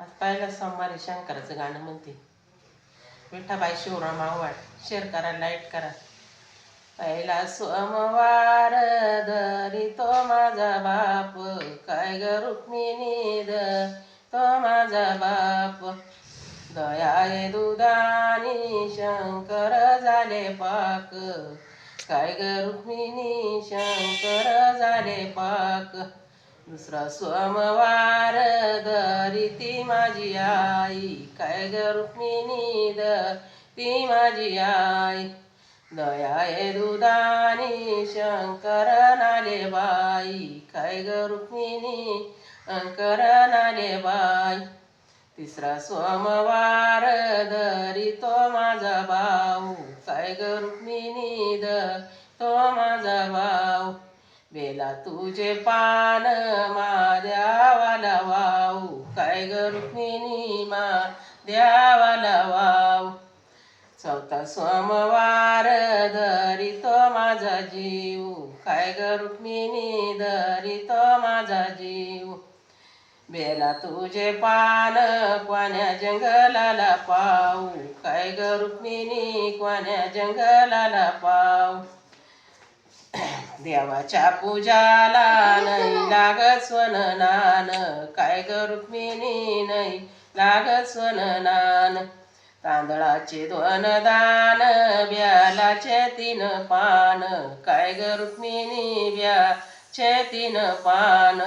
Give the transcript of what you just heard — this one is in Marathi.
आज पहिला सोमवारी शंकराचं गाणं म्हणते. विठाबाई शिवराम आव्हाड शेअर करा लाइट करा. पहिला सोमवार दरी तो माझा बाप काय ग रुक्मिणी द तो माझा बाप. दयाये दुधानी शंकर झाले पाक काय ग रुक्मिणी शंकर झाले पाक. दुसरा सोमवार दरी ती माझी आई. काय ग रुक्मिणी द ती माझी आई. दयाये दुदानी शंकर नाले बाई. काय ग रुक्मिणी अंकर नाले बाई. तिसरा सोमवार दरी तो माझा भाऊ. काय ग रुक्मिणी द तो माझा भाऊ. बेला तुझे पान माझ्यावाला वाऊ काय ग रुक्मिणी मा द्यावाला वाऊ चौथा सोमवार धरितो माझा जीव. काय ग रुक्मिणी धरितो माझा जीव. बेला तुझे पान कोण्या जंगलाला पाऊ काय ग रुक्मिणी कोण्या जंगलाला पाऊ देवाच्या पूजाला नाही लागत स्वननान काय ग रुक्मिणी नाही लागत स्वननान तांदळाचे दोन दान ब्यालाचे तीन पान. काय ग रुक्मिणी ब्याचे तीन पान.